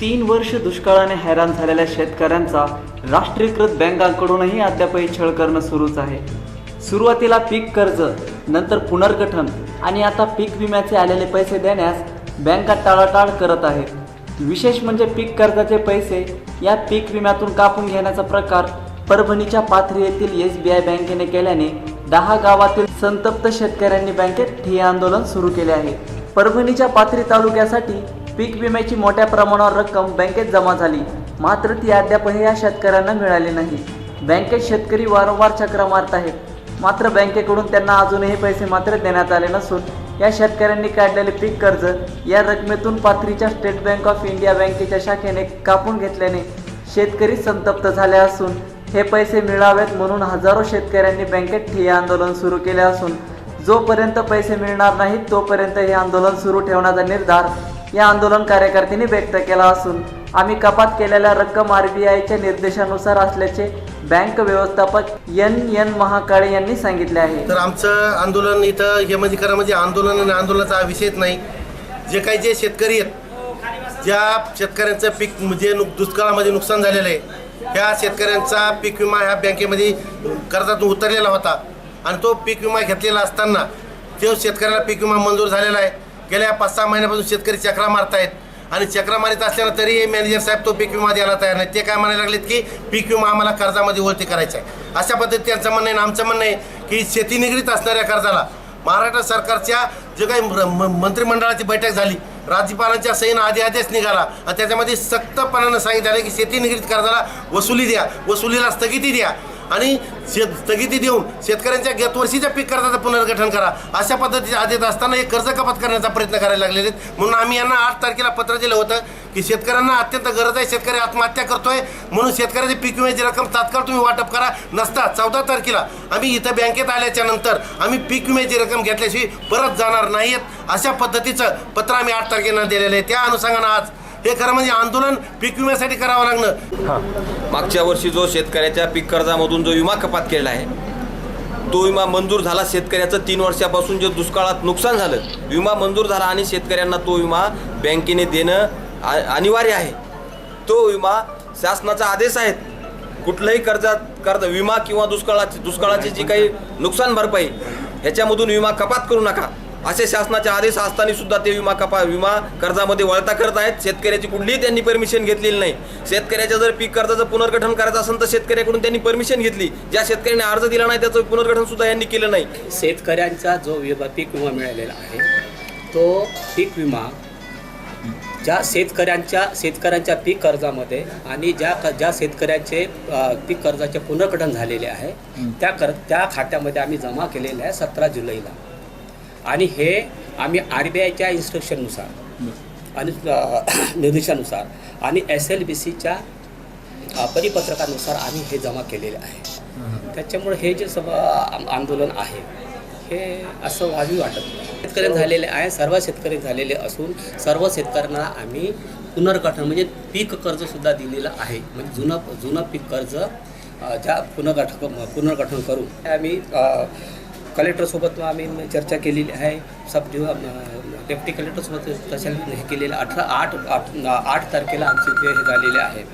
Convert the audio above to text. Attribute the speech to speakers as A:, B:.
A: तीन वर्ष दुष्काळाने हैराण झालेल्या शेतकऱ्यांचा राष्ट्रीयकृत बँकांकडूनही अद्यापही छळ करणं सुरूच आहे. सुरुवातीला पीक कर्ज नंतर पुनर्गठन आणि आता पीक विम्याचे आलेले पैसे देण्यास बँका टाळाटाळ करत आहेत. विशेष म्हणजे पीक कर्जाचे पैसे या पीक विम्यातून कापून घेण्याचा प्रकार परभणीच्या पाथरी येथील एस बी आय बँकेने केल्याने दहा गावातील संतप्त शेतकऱ्यांनी बँकेत ठिय्या आंदोलन सुरू केले आहे. परभणीच्या पाथरी तालुक्यासाठी पीक विम्याची मोठ्या प्रमाणावर रक्कम बँकेत जमा झाली. मात्र ती अद्यापही या शेतकऱ्यांना मिळाली नाही. बँकेत शेतकरी वारंवार चक्र मारत आहेत. मात्र बँकेकडून त्यांना अजूनही पैसे मात्र देण्यात आले नसून या शेतकऱ्यांनी काढलेले पीक कर्ज या रकमेतून पाथरीच्या स्टेट बँक ऑफ इंडिया बँकेच्या शाखेने कापून घेतल्याने शेतकरी संतप्त झाले असून हे पैसे मिळावेत म्हणून हजारो शेतकऱ्यांनी बँकेत ठिय्या आंदोलन सुरू केले असून जोपर्यंत पैसे मिळणार नाहीत तोपर्यंत हे आंदोलन सुरू ठेवण्याचा निर्धार या आंदोलन कार्यकर्त्यांनी व्यक्त केला असून आम्ही कपात केलेल्या रक्कम आर बी आयच्या निर्देशानुसार असल्याचे बँक व्यवस्थापक एन एन महाकाळे यांनी सांगितले आहे.
B: तर आमचं आंदोलन इथं हेमधिकारामध्ये म्हणजे, म्हणजे आंदोलन आणि आंदोलनाचा हा विषयच नाही. जे काही जे शेतकरी आहेत ज्या शेतकऱ्यांचं पीक म्हणजे नुक दुष्काळामध्ये नुकसान झालेलं आहे ह्या शेतकऱ्यांचा पीक विमा ह्या बँकेमध्ये कर्जातून उतरलेला होता. आणि तो पीक विमा घेतलेला असताना तो शेतकऱ्याला पीक विमा मंजूर झालेला आहे. गेल्या पाच सहा महिन्यापासून शेतकरी चक्रा मारतायत. आणि चक्रा मारित असल्यानं तरी मॅनेजर साहेब तो पीक विमा द्यायला तयार नाही. ते काय म्हणायला लागलेत की पीक विमा आम्हाला कर्जामध्ये वरती करायचा आहे. अशा पद्धतीत त्यांचं म्हणणं आहे आमचं म्हणणं आहे की शेती निगडीत असणाऱ्या कर्जाला महाराष्ट्र सरकारच्या जे काही म- मंत्रिमंडळाची बैठक झाली राज्यपालांच्या सहीनं आधी आदेश निघाला आणि त्याच्यामध्ये सक्तपणानं सांगितलं की शेती निगडीत कर्जाला वसुली द्या वसुलीला स्थगिती द्या. आणि शेत स्थगिती देऊन शेतकऱ्यांच्या गत वर्षीच्या पीक कर्जाचं पुनर्गठन करा. अशा पद्धतीचे आदेश असताना हे कर्ज कपात करण्याचा प्रयत्न करायला लागलेले आहेत. म्हणून आम्ही यांना आठ तारखेला पत्र दिलं होतं की शेतकऱ्यांना अत्यंत गरज आहे शेतकरी आत्महत्या करतोय. म्हणून शेतकऱ्याची पीक विम्याची रक्कम तात्काळ तुम्ही वाटप करा. नसता चौदा तारखेला आम्ही इथं बँकेत आल्याच्यानंतर आम्ही पीक विम्याची रक्कम घेतल्याशिवाय परत जाणार नाहीत अशा पद्धतीचं पत्र आम्ही आठ तारखेला दिलेलं आहे. त्या अनुषंगानं आज हे खरं म्हणजे आंदोलन पीक विम्यासाठी करावं लागणं
C: मागच्या वर्षी जो शेतकऱ्याच्या पीक कर्जामधून जो विमा कपात केलेला आहे तो विमा मंजूर झाला शेतकऱ्याचं तीन वर्षापासून जे दुष्काळात नुकसान झालं विमा मंजूर झाला आणि शेतकऱ्यांना तो विमा बँकेने देणं आ- अनिवार्य आहे. तो विमा शासनाचा आदेश आहेत. कुठलंही कर्जात कर्ज विमा किंवा दुष्काळाची दुष्काळाची जी काही नुकसान भरपाई ह्याच्यामधून विमा कपात करू नका. असे शासनाचे आदेश असताना सुद्धा ते विमा कपा विमा कर्जामध्ये वळता करत आहेत. शेतकऱ्याची कुठलीही त्यांनी परमिशन घेतलेली नाही. शेतकऱ्याच्या जर पीक कर्जाचं पुनर्गठन करायचं असेल तर शेतकऱ्याकडून त्यांनी परमिशन घेतली. ज्या शेतकऱ्याने अर्ज दिला नाही त्याचं पुनर्गठन सुद्धा यांनी केलं नाही.
D: शेतकऱ्यांचा जो विमा पीक विमा मिळालेला आहे तो पीक विमा ज्या शेतकऱ्यांच्या शेतकऱ्यांच्या पीक कर्जामध्ये आणि ज्या क- ज्या शेतकऱ्यांचे पीक कर्जाचे पुनर्गठन झालेले आहे त्या कर त्या खात्यामध्ये आम्ही जमा केलेले आहे सतरा जुलैला. आणि हे आम्ही आर बी आयच्या इन्स्ट्रक्शननुसार आणि निर्देशानुसार आणि एस एल बी सीच्या परिपत्रकानुसार आम्ही हे जमा केलेले आहे. त्याच्यामुळे हे जे सब आंदोलन आहे हे असं वाजवी वाटत शेतकरी झालेले आहे सर्व शेतकरी झालेले असून सर्व शेतकऱ्यांना आम्ही पुनर्गठन म्हणजे पीक कर्जसुद्धा दिलेलं आहे. म्हणजे जुनं जुनं पीक कर्ज ज्या पुनर्गठन पुनर्गठन करू आम्ही कलेक्टरसोबत आम्ही चर्चा केलेली आहे. सब डिव डेप्टी कलेक्टरसोबत तशा हे केलेलं अठरा आठ आठ आठ तारखेला आमचे जे हे झालेले आहे.